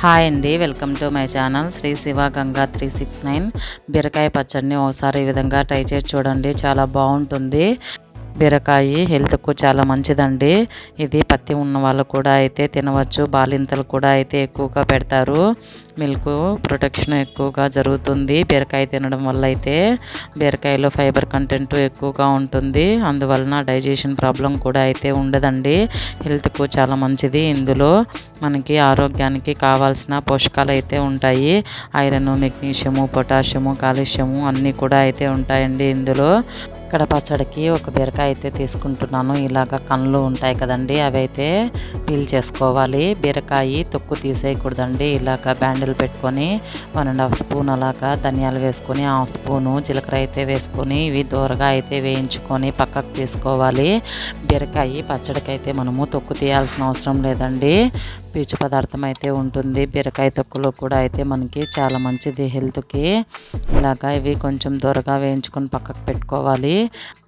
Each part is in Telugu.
హాయ్ అండి welcome to my channel Sri Siva Ganga three six nine. బీరకాయ పచ్చడిని ఒకసారి ఈ విధంగా ట్రై చేసి చూడండి చాలా బాగుంటుంది. బీరకాయ హెల్త్కు చాలా మంచిదండి. ఇది పత్తి ఉన్న వాళ్ళు కూడా అయితే తినవచ్చు. బాలింతలు కూడా అయితే ఎక్కువగా పెడతారు. మిల్క్ ప్రొటెక్షన్ ఎక్కువగా జరుగుతుంది. బీరకాయ తినడం వల్ల అయితే బీరకాయలో ఫైబర్ కంటెంట్ ఎక్కువగా ఉంటుంది. అందువలన డైజెషన్ ప్రాబ్లం కూడా అయితే ఉండదండి. హెల్త్కు చాలా మంచిది. ఇందులో మనకి ఆరోగ్యానికి కావాల్సిన పోషకాలు అయితే ఉంటాయి. ఐరన్ మెగ్నీషియము పొటాషియము కాల్షియము అన్నీ కూడా అయితే ఉంటాయండి ఇందులో. ఇక్కడ పచ్చడికి ఒక బీరకాయ అయితే తీసుకుంటున్నాను. ఇలాగ కళ్ళు ఉంటాయి కదండి అవి అయితే పీల్ చేసుకోవాలి. బీరకాయ తొక్కు తీసేయకూడదండి. ఇలాగ బ్యాండిల్ పెట్టుకొని వన్ అండ్ హాఫ్ స్పూన్ అలాగా ధనియాలు వేసుకొని హాఫ్ స్పూను జీలకర్ర అయితే వేసుకొని ఇవి దూరగా అయితే వేయించుకొని పక్కకు తీసుకోవాలి. బీరకాయ పచ్చడికి అయితే మనము తొక్కు తీయాల్సిన అవసరం లేదండి. పీచు పదార్థం అయితే ఉంటుంది. బీరకాయ తొక్కులో కూడా అయితే మనకి చాలా మంచిది హెల్త్కి. ఇలాగా ఇవి కొంచెం దూరగా వేయించుకొని పక్కకు పెట్టుకోవాలి.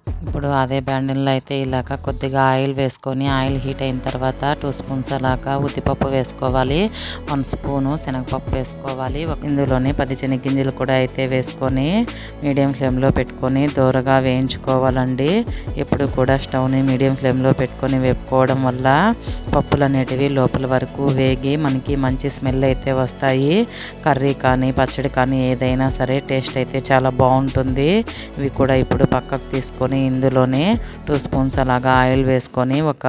ఇప్పుడు అదే బ్యాండిల్లో అయితే ఇలాగ కొద్దిగా ఆయిల్ వేసుకొని ఆయిల్ హీట్ అయిన తర్వాత టూ స్పూన్స్ అలాగా ఉద్దిపప్పు వేసుకోవాలి. వన్ స్పూను శనగపప్పు వేసుకోవాలి. ఇందులోనే పది గింజలు కూడా అయితే వేసుకొని మీడియం ఫ్లేమ్లో పెట్టుకొని దూరగా వేయించుకోవాలండి. ఎప్పుడు కూడా స్టవ్ని మీడియం ఫ్లేమ్లో పెట్టుకొని వేపుకోవడం వల్ల పప్పులు అనేటివి లోపల వరకు వేగి మనకి మంచి స్మెల్ అయితే వస్తాయి. కర్రీ కానీ పచ్చడి కానీ ఏదైనా సరే టేస్ట్ అయితే చాలా బాగుంటుంది. ఇవి కూడా ఇప్పుడు పక్కకు తీసుకొని ఇందులోనే టూ స్పూన్స్ అలాగా ఆయిల్ వేసుకొని ఒక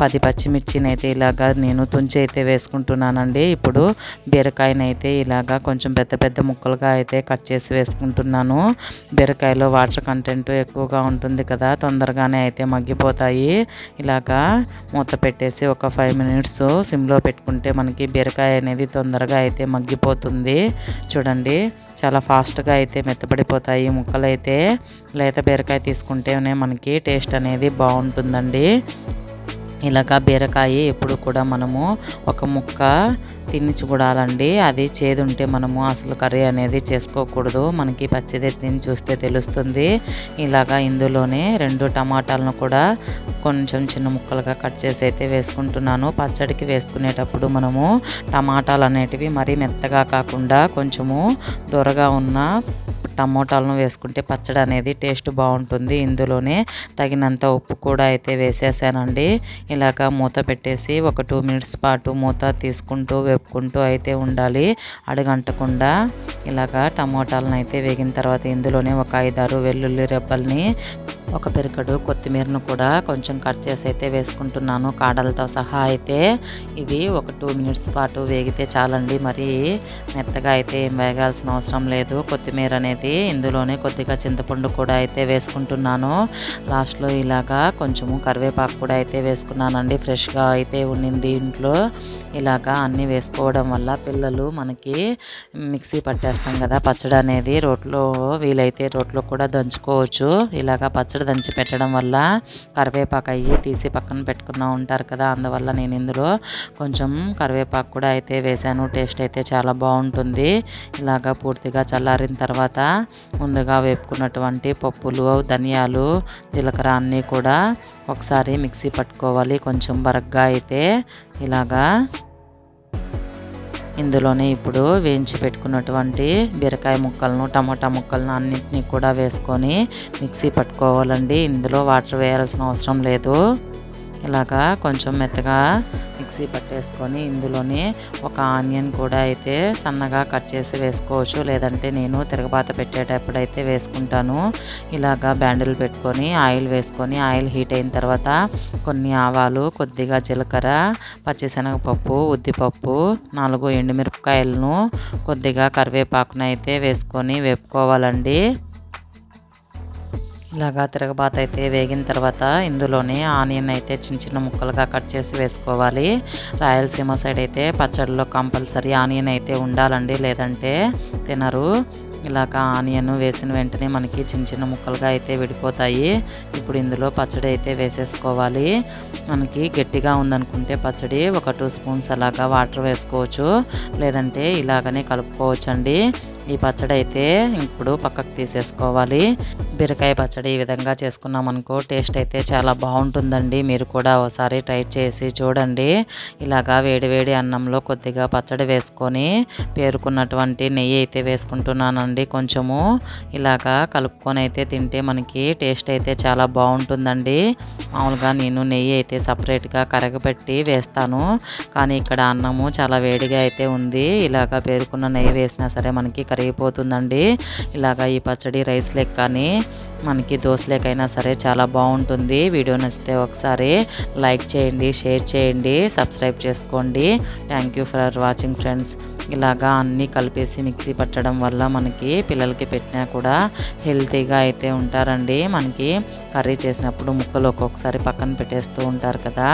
పది పచ్చిమిర్చిని అయితే ఇలాగా నేను తుంచి అయితే వేసుకుంటున్నానండి. ఇప్పుడు బీరకాయనైతే ఇలాగా కొంచెం పెద్ద పెద్ద ముక్కలుగా అయితే కట్ చేసి వేసుకుంటున్నాను. బీరకాయలో వాటర్ కంటెంట్ ఎక్కువగా ఉంటుంది కదా తొందరగానే అయితే మగ్గిపోతాయి. ఇలాగా మూత పెట్టేసి ఒక ఫైవ్ మినిట్స్ సిమ్లో పెట్టుకుంటే మనకి బీరకాయ అనేది తొందరగా అయితే మగ్గిపోతుంది. చూడండి. చాలా ఫాస్ట్గా అయితే మెత్తబడిపోతాయి. ముక్కలు అయితే లేత బీరకాయ తీసుకుంటేనే మనకి టేస్ట్ అనేది బాగుంటుందండి. ఇలాగా బీరకాయ ఎప్పుడు కూడా మనము ఒక ముక్క తిని చూడాలండి. అది చేదు ఉంటే మనము అసలు కర్రీ అనేది చేసుకోకూడదు. మనకి పచ్చిదే తిని చూస్తే తెలుస్తుంది. ఇలాగా ఇందులోనే రెండు టమాటాలను కూడా కొంచెం చిన్న ముక్కలుగా కట్ చేసి అయితే వేసుకుంటున్నాను. పచ్చడికి వేసుకునేటప్పుడు మనము టమాటాలు అనేటివి మరీ మెత్తగా కాకుండా కొంచెము దొరగా ఉన్న టమోటాలను వేసుకుంటే పచ్చడి అనేది టేస్ట్ బాగుంటుంది. ఇందులోనే తగినంత ఉప్పు కూడా అయితే వేసేసానండి. ఇలాగ మూత పెట్టేసి ఒక టూ మినిట్స్ పాటు మూత తీసుకుంటూ వేపుకుంటూ అయితే ఉండాలి. అడుగంటకుండా ఇలాగ టమోటాలను అయితే వేగిన తర్వాత ఇందులోనే ఒక ఐదారు వెల్లుల్లి రెబ్బల్ని ఒక పెరుకడు కొత్తిమీరను కూడా కొంచెం కట్ చేసి అయితే వేసుకుంటున్నాను. కాడలతో సహా అయితే ఇది ఒక టూ మినిట్స్ పాటు వేగితే చాలండి. మరి మెత్తగా అయితే ఏం వేగాల్సిన అవసరం లేదు. కొత్తిమీర అనేది ఇందులోనే కొద్దిగా చింతపండు కూడా అయితే వేసుకుంటున్నాను. లాస్ట్లో ఇలాగా కొంచెము కరివేపాకు కూడా అయితే వేసుకున్నానండి. ఫ్రెష్గా అయితే ఉండింది ఇంట్లో. ఇలాగా అన్నీ వేసుకోవడం వల్ల పిల్లలు మనకి మిక్సీ పట్టేస్తాం కదా. పచ్చడి అనేది రోట్లో వీలైతే రోట్లో కూడా దంచుకోవచ్చు. ఇలాగా పచ్చడి దంచి పెట్టడం వల్ల కరివేపాకు అయ్యి తీసి పక్కన పెట్టుకున్న ఉంటారు కదా. అందువల్ల నేను ఇందులో కొంచెం కరివేపాకు కూడా అయితే వేసాను టేస్ట్ అయితే చాలా బాగుంటుంది. ఇలాగా పూర్తిగా చల్లారిన తర్వాత ముందుగా వేపుకున్నటువంటి పప్పులు ధనియాలు జీలకర్ర అన్నీ కూడా ఒకసారి మిక్సీ పట్టుకోవాలి. కొంచెం బరగ్గా అయితే ఇలాగా ఇందులోనే ఇప్పుడు వేయించి పెట్టుకున్నటువంటి బీరకాయ ముక్కలను టమాటా ముక్కలను అన్నింటినీ కూడా వేసుకొని మిక్సీ పట్టుకోవాలండి. ఇందులో వాటర్ వేయాల్సిన అవసరం లేదు. ఇలాగా కొంచెం మెత్తగా మిక్సీ పట్టేసుకొని ఇందులోనే ఒక ఆనియన్ కూడా అయితే సన్నగా కట్ చేసి వేసుకోవచ్చు. లేదంటే నేను తిరగబాత పెట్టేటప్పుడు అయితే వేసుకుంటాను. ఇలాగా బ్యాండిల్ పెట్టుకొని ఆయిల్ వేసుకొని ఆయిల్ హీట్ అయిన తర్వాత కొన్ని ఆవాలు కొద్దిగా జీలకర్ర పచ్చిశనగపప్పు ఉద్దిపప్పు నాలుగు ఎండుమిరపకాయలను కొద్దిగా కరివేపాకును అయితే వేసుకొని వేపుకోవాలండి. ఇలాగా తిరగబాత అయితే వేగిన తర్వాత ఇందులోనే ఆనియన్ అయితే చిన్న చిన్న ముక్కలుగా కట్ చేసి వేసుకోవాలి. రాయలసీమ సైడ్ అయితే పచ్చడిలో కంపల్సరీ ఆనియన్ అయితే ఉండాలండి. లేదంటే తినరు. ఇలాగ ఆనియన్ వేసిన వెంటనే మనకి చిన్న చిన్న ముక్కలుగా అయితే విడిపోతాయి. ఇప్పుడు ఇందులో పచ్చడి అయితే వేసేసుకోవాలి. మనకి గట్టిగా ఉందనుకుంటే పచ్చడి ఒక టూ స్పూన్స్ అలాగా వాటర్ వేసుకోవచ్చు. లేదంటే ఇలాగనే కలుపుకోవచ్చు అండి ఈ పచ్చడి అయితే ఇప్పుడు పక్కకు తీసేసుకోవాలి. బీరకాయ పచ్చడి ఈ విధంగా చేసుకున్నాం అనుకో టేస్ట్ అయితే చాలా బాగుంటుందండి. మీరు కూడా ఒకసారి ట్రై చేసి చూడండి. ఇలాగా వేడివేడి అన్నంలో కొద్దిగా పచ్చడి వేసుకొని పేరుకున్నటువంటి నెయ్యి అయితే వేసుకుంటున్నానండి కొంచెము. ఇలాగా కలుపుకొని అయితే తింటే మనకి టేస్ట్ అయితే చాలా బాగుంటుందండి. మామూలుగా నేను నెయ్యి అయితే సపరేట్గా కరగబెట్టి వేస్తాను. కానీ ఇక్కడ అన్నము చాలా వేడిగా అయితే ఉంది. ఇలాగా పేరుకున్న నెయ్యి వేసినా సరే మనకి కరిగిపోతుందండి. ఇలాగా ఈ పచ్చడి రైస్ లెక్క కానీ మనకి దోశలేకైనా సరే చాలా బాగుంటుంది. వీడియో నచ్చితే ఒకసారి లైక్ చేయండి షేర్ చేయండి సబ్స్క్రైబ్ చేసుకోండి. Thank you for watching friends ఇలాగా అన్నీ కలిపేసి మిక్సీ పట్టడం వల్ల మనకి పిల్లలకి పెట్టినా కూడా హెల్తీగా అయితే ఉంటారండి. మనకి కర్రీ చేసినప్పుడు ముక్కలు ఒక్కొక్కసారి పక్కన పెట్టేస్తూ ఉంటారు కదా.